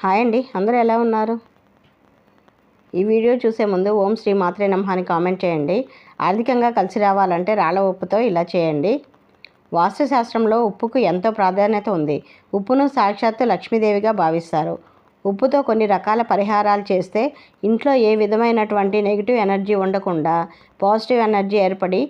Hi అండి అందరూ ఎలా ఉన్నారు? ఈ వీడియో చూసే ముందు ఓం శ్రీ మాత్రే నమః కామెంట్ చేయండి. ఆర్థికంగా కలిసి రావాలంటే రాళ్ళ ఉప్పుతో ఇలా చేయండి. వాస్తుశాస్త్రంలో ఉప్పుకు ఎంతో ప్రాధాన్యత ఉంది. ఉప్పును సాక్షాత్తు లక్ష్మీదేవిగా భావిస్తారు. ఉప్పుతో కొన్ని రకాల పరిహారాలు చేస్తే ఇంట్లో ఏ విధమైనటువంటి నెగిటివ్ ఎనర్జీ ఉండకుండా పాజిటివ్ ఎనర్జీ ఏర్పడి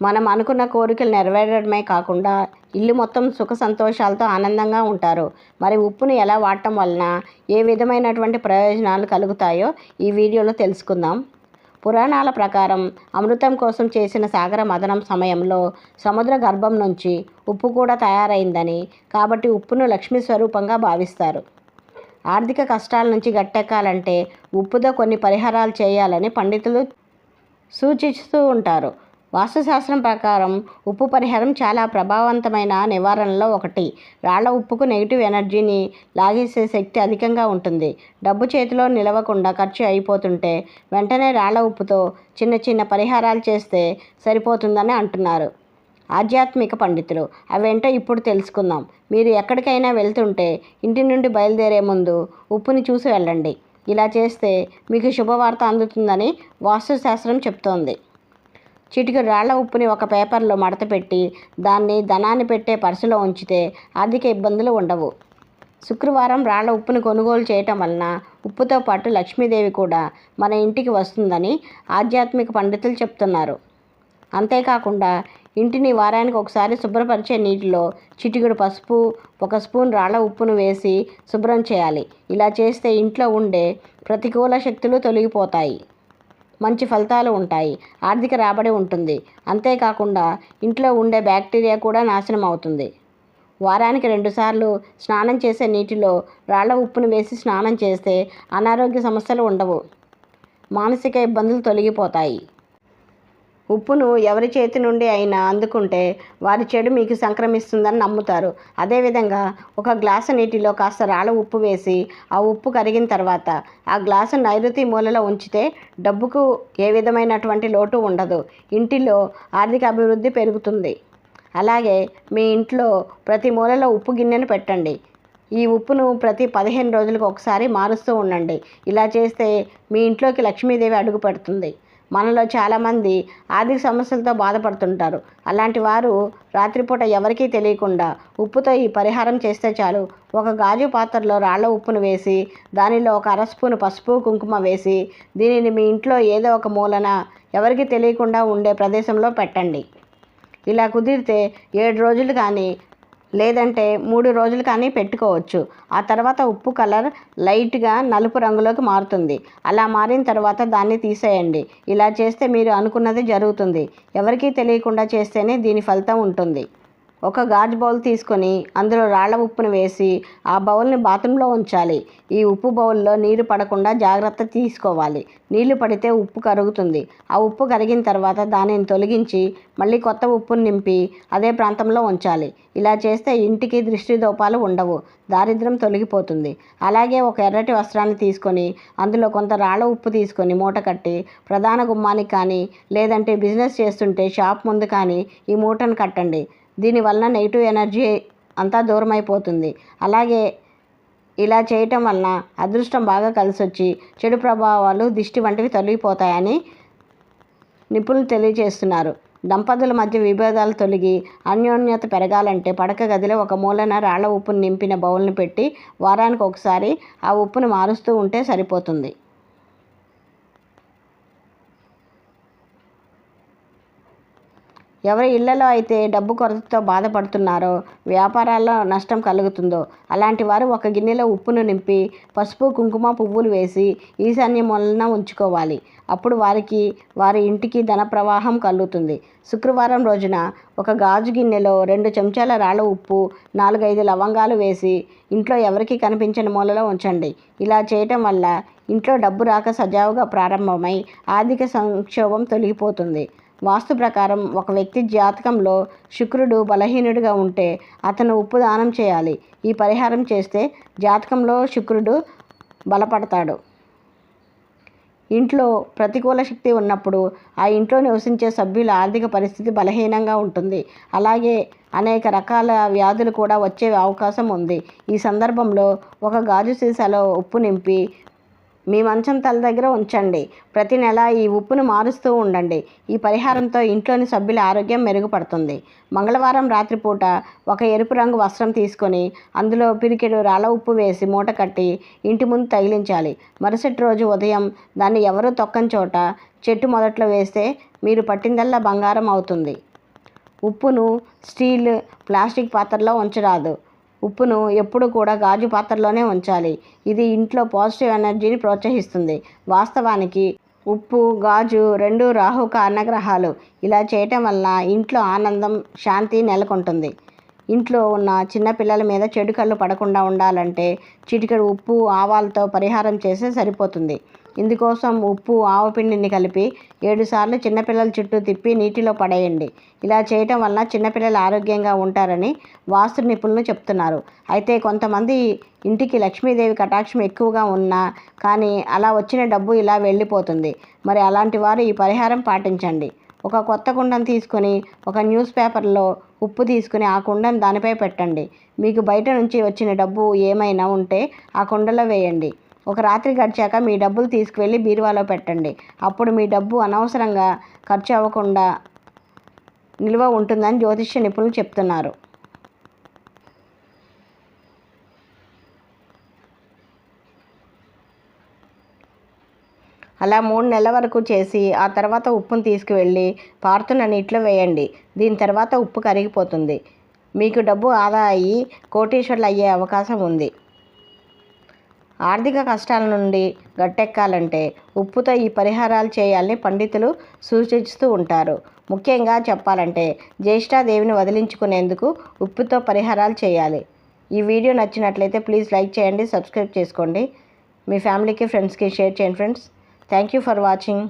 మనం అనుకున్న కోరికలు నెరవేరడమే కాకుండా ఇల్లు మొత్తం సుఖ సంతోషాలతో ఆనందంగా ఉంటారు. మరి ఉప్పును ఎలా వాడటం వలన ఏ విధమైనటువంటి ప్రయోజనాలు కలుగుతాయో ఈ వీడియోలో తెలుసుకుందాం. పురాణాల ప్రకారం అమృతం కోసం చేసిన సాగర మదనం సమయంలో సముద్ర గర్భం నుంచి ఉప్పు కూడా తయారైందని కాబట్టి ఉప్పును లక్ష్మీ స్వరూపంగా భావిస్తారు. ఆర్థిక కష్టాల నుంచి గట్టెక్కాలంటే ఉప్పుతో కొన్ని పరిహారాలు చేయాలని పండితులు సూచిస్తూ ఉంటారు. వాస్తుశాస్త్రం ప్రకారం ఉప్పు పరిహారం చాలా ప్రభావవంతమైన నివారణలో ఒకటి. రాళ్ళ ఉప్పుకు నెగిటివ్ ఎనర్జీని లాగేసే శక్తి అధికంగా ఉంటుంది. డబ్బు చేతిలో నిలవకుండా ఖర్చు అయిపోతుంటే వెంటనే రాళ్ళ ఉప్పుతో చిన్న చిన్న పరిహారాలు చేస్తే సరిపోతుందని అంటున్నారు. ఆధ్యాత్మిక పండితులు. అవేంటో ఇప్పుడు తెలుసుకుందాం. మీరు ఎక్కడికైనా వెళ్తుంటే ఇంటి నుండి బయలుదేరే ముందు ఉప్పుని చూసి వెళ్ళండి. ఇలా చేస్తే మీకు శుభవార్త అందుతుందని వాస్తుశాస్త్రం చెప్తోంది. చిటికెడు రాళ్ళ ఉప్పుని ఒక పేపర్లో మడతపెట్టి దాన్ని ధనాన్ని పెట్టే పర్సులో ఉంచితే ఆర్థిక ఇబ్బందులు ఉండవు. శుక్రవారం రాళ్ళ ఉప్పుని కొనుగోలు చేయటం వలన ఉప్పుతో పాటు లక్ష్మీదేవి కూడా మన ఇంటికి వస్తుందని ఆధ్యాత్మిక పండితులు చెప్తున్నారు. అంతేకాకుండా ఇంటిని వారానికి ఒకసారి శుభ్రపరిచే నీటిలో చిటికెడు పసుపు ఒక స్పూన్ రాళ్ళ ఉప్పును వేసి శుభ్రం చేయాలి. ఇలా చేస్తే ఇంట్లో ఉండే ప్రతికూల శక్తులు తొలగిపోతాయి. మంచి ఫలితాలు ఉంటాయి. ఆర్థిక రాబడి ఉంటుంది. అంతేకాకుండా ఇంట్లో ఉండే బ్యాక్టీరియా కూడా నాశనం అవుతుంది. వారానికి రెండుసార్లు స్నానం చేసే నీటిలో రాళ్ళ ఉప్పును వేసి స్నానం చేస్తే అనారోగ్య సమస్యలు ఉండవు. మానసిక ఇబ్బందులు తొలగిపోతాయి. ఉప్పును ఎవరి చేతి నుండి అయినా అందుకుంటే వారి చెడు మీకు సంక్రమిస్తుందని నమ్ముతారు. అదేవిధంగా ఒక గ్లాసు నీటిలో కాస్త రాళ్ళ ఉప్పు వేసి ఆ ఉప్పు కరిగిన తర్వాత ఆ గ్లాసు నైరుతి మూలలో ఉంచితే డబ్బుకు ఏ విధమైనటువంటి లోటు ఉండదు. ఇంటిలో ఆర్థిక అభివృద్ధి పెరుగుతుంది. అలాగే మీ ఇంట్లో ప్రతి మూలలో ఉప్పు గిన్నెను పెట్టండి. ఈ ఉప్పును ప్రతి పదిహేను రోజులకు ఒకసారి మారుస్తూ ఉండండి. ఇలా చేస్తే మీ ఇంట్లోకి లక్ష్మీదేవి అడుగు పెడుతుంది. మనలో చాలామంది ఆర్థిక సమస్యలతో బాధపడుతుంటారు. అలాంటి వారు రాత్రిపూట ఎవరికీ తెలియకుండా ఉప్పుతో ఈ పరిహారం చేస్తే చాలు. ఒక గాజు పాత్రలో రాళ్ళ ఉప్పును వేసి దానిలో ఒక అరస్పూను పసుపు కుంకుమ వేసి దీనిని మీ ఇంట్లో ఏదో ఒక మూలన ఎవరికి తెలియకుండా ఉండే ప్రదేశంలో పెట్టండి. ఇలా కుదిరితే ఏడు రోజులు కానీ లేదంటే మూడు రోజులు కానీ పెట్టుకోవచ్చు. ఆ తర్వాత ఉప్పు కలర్ లైట్గా నలుపు రంగులోకి మారుతుంది. అలా మారిన తర్వాత దాన్ని తీసేయండి. ఇలా చేస్తే మీరు అనుకున్నది జరుగుతుంది. ఎవరికీ తెలియకుండా చేస్తేనే దీని ఫలితం ఉంటుంది. ఒక గాజు బౌల్ తీసుకొని అందులో రాళ్ళ ఉప్పును వేసి ఆ బౌల్ని బాత్రూంలో ఉంచాలి. ఈ ఉప్పు బౌల్లో నీరు పడకుండా జాగ్రత్త తీసుకోవాలి. నీళ్ళు పడితే ఉప్పు కరుగుతుంది. ఆ ఉప్పు కరిగిన తర్వాత దానిని తొలగించి మళ్ళీ కొత్త ఉప్పును నింపి అదే ప్రాంతంలో ఉంచాలి. ఇలా చేస్తే ఇంటికి దృష్టి దోపాలు ఉండవు. దారిద్ర్యం తొలగిపోతుంది. అలాగే ఒక ఎర్రటి వస్త్రాన్ని తీసుకొని అందులో కొంత రాళ్ళ ఉప్పు తీసుకొని మూట కట్టి ప్రధాన గుమ్మానికి కానీ లేదంటే బిజినెస్ చేస్తుంటే షాప్ ముందు కానీ ఈ మూటను కట్టండి. దీనివలన నెగిటివ్ ఎనర్జీ అంతా దూరం అయిపోతుంది అలాగే ఇలా చేయటం వలన అదృష్టం బాగా కలిసి వచ్చి చెడు ప్రభావాలు దిష్టి వంటివి తొలగిపోతాయని నిపుణులు తెలియజేస్తున్నారు. దంపతుల మధ్య విభేదాలు తొలగి అన్యోన్యత పెరగాలంటే పడక గదిలో ఒక మూలన రాళ్ళ ఉప్పును నింపిన బౌల్ని పెట్టి వారానికి ఒకసారి ఆ ఉప్పును మారుస్తూ ఉంటే సరిపోతుంది. ఎవరి ఇళ్ళలో అయితే డబ్బు కొరతతో బాధపడుతున్నారో వ్యాపారాల్లో నష్టం కలుగుతుందో అలాంటి వారు ఒక గిన్నెలో ఉప్పును నింపి పసుపు కుంకుమ పువ్వులు వేసి ఈశాన్య మూలన ఉంచుకోవాలి. అప్పుడు వారికి వారి ఇంటికి ధన ప్రవాహం కలుగుతుంది. శుక్రవారం రోజున ఒక గాజు గిన్నెలో రెండు చెంచాల రాళ్ళ ఉప్పు నాలుగైదు లవంగాలు వేసి ఇంట్లో ఎవరికి కనిపించని మూలలో ఉంచండి. ఇలా చేయటం వల్ల ఇంట్లో డబ్బు రాక సజావుగా ప్రారంభమై ఆర్థిక సంక్షోభం తొలగిపోతుంది. వాస్తు ప్రకారం ఒక వ్యక్తి జాతకంలో శుక్రుడు బలహీనుడిగా ఉంటే అతను ఉప్పు దానం చేయాలి. ఈ పరిహారం చేస్తే జాతకంలో శుక్రుడు బలపడతాడు. ఇంట్లో ప్రతికూల శక్తి ఉన్నప్పుడు ఆ ఇంట్లో నివసించే సభ్యుల ఆర్థిక పరిస్థితి బలహీనంగా ఉంటుంది. అలాగే అనేక రకాల వ్యాధులు కూడా వచ్చే అవకాశం ఉంది. ఈ సందర్భంలో ఒక గాజు సీసాలో ఉప్పు నింపి మీ మంచం తల దగ్గర ఉంచండి. ప్రతి నెల ఈ ఉప్పును మారుస్తూ ఉండండి. ఈ పరిహారంతో ఇంట్లోని సభ్యుల ఆరోగ్యం మెరుగుపడుతుంది. మంగళవారం రాత్రిపూట ఒక ఎరుపు రంగు వస్త్రం తీసుకొని అందులో పిరికెడు రాళ్ళ ఉప్పు వేసి మూట కట్టి ఇంటి ముందు తగిలించాలి. మరుసటి రోజు ఉదయం దాన్ని ఎవరూ తొక్కని చోట చెట్టు మొదట్లో వేస్తే మీరు పట్టిందల్లా బంగారం అవుతుంది. ఉప్పును స్టీల్ ప్లాస్టిక్ పాత్రలో ఉంచరాదు. ఉప్పును ఎప్పుడు కూడా గాజు పాత్రలోనే ఉంచాలి. ఇది ఇంట్లో పాజిటివ్ ఎనర్జీని ప్రోత్సహిస్తుంది. వాస్తవానికి ఉప్పు గాజు రెండు రాహు కారణగ్రహాలు. ఇలా చేయటం వల్ల ఇంట్లో ఆనందం శాంతి నెలకొంటుంది. ఇంట్లో ఉన్న చిన్నపిల్లల మీద చెడు కళ్ళు పడకుండా ఉండాలంటే చిటికెడు ఉప్పు ఆవాలతో పరిహారం చేస్తే సరిపోతుంది. ఇందుకోసం ఉప్పు ఆవపిండిని కలిపి ఏడుసార్లు చిన్నపిల్లల చుట్టూ తిప్పి నీటిలో పడేయండి. ఇలా చేయటం వల్ల చిన్నపిల్లలు ఆరోగ్యంగా ఉంటారని వాస్తు నిపుణులు చెప్తున్నారు. అయితే కొంతమంది ఇంటికి లక్ష్మీదేవి కటాక్షం ఎక్కువగా ఉన్నా కానీ అలా వచ్చిన డబ్బు ఇలా వెళ్ళిపోతుంది. మరి అలాంటి వారు ఈ పరిహారం పాటించండి. ఒక కొత్త కుండను తీసుకొని ఒక న్యూస్ పేపర్లో ఉప్పు తీసుకుని ఆ కుండను దానిపై పెట్టండి. మీకు బయట నుంచి వచ్చిన డబ్బు ఏమైనా ఉంటే ఆ కుండలో వేయండి. ఒక రాత్రి గడిచాక మీ డబ్బులు తీసుకువెళ్ళి బీరువాలో పెట్టండి. అప్పుడు మీ డబ్బు అనవసరంగా ఖర్చు అవ్వకుండా నిల్వ ఉంటుందని జ్యోతిష్య నిపుణులు చెప్తున్నారు. అలా మూడు నెలల వరకు చేసి ఆ తర్వాత ఉప్పును తీసుకువెళ్ళి పారుతున్న నీటిలో వేయండి. దీని తర్వాత ఉప్పు కరిగిపోతుంది. మీకు డబ్బు ఆదా అయ్యి కోటీశ్వర్లు అయ్యే అవకాశం ఉంది. ఆర్థిక కష్టాల నుండి గట్టెక్కాలంటే ఉప్పుతో ఈ పరిహారాలు చేయాలని పండితులు సూచిస్తూ ఉంటారు. ముఖ్యంగా చెప్పాలంటే జ్యేష్ఠాదేవిని వదిలించుకునేందుకు ఉప్పుతో పరిహారాలు చేయాలి. ఈ వీడియో నచ్చినట్లయితే ప్లీజ్ లైక్ చేయండి సబ్స్క్రైబ్ చేసుకోండి. మీ ఫ్యామిలీకి ఫ్రెండ్స్కి షేర్ చేయండి friends. Thank you for watching.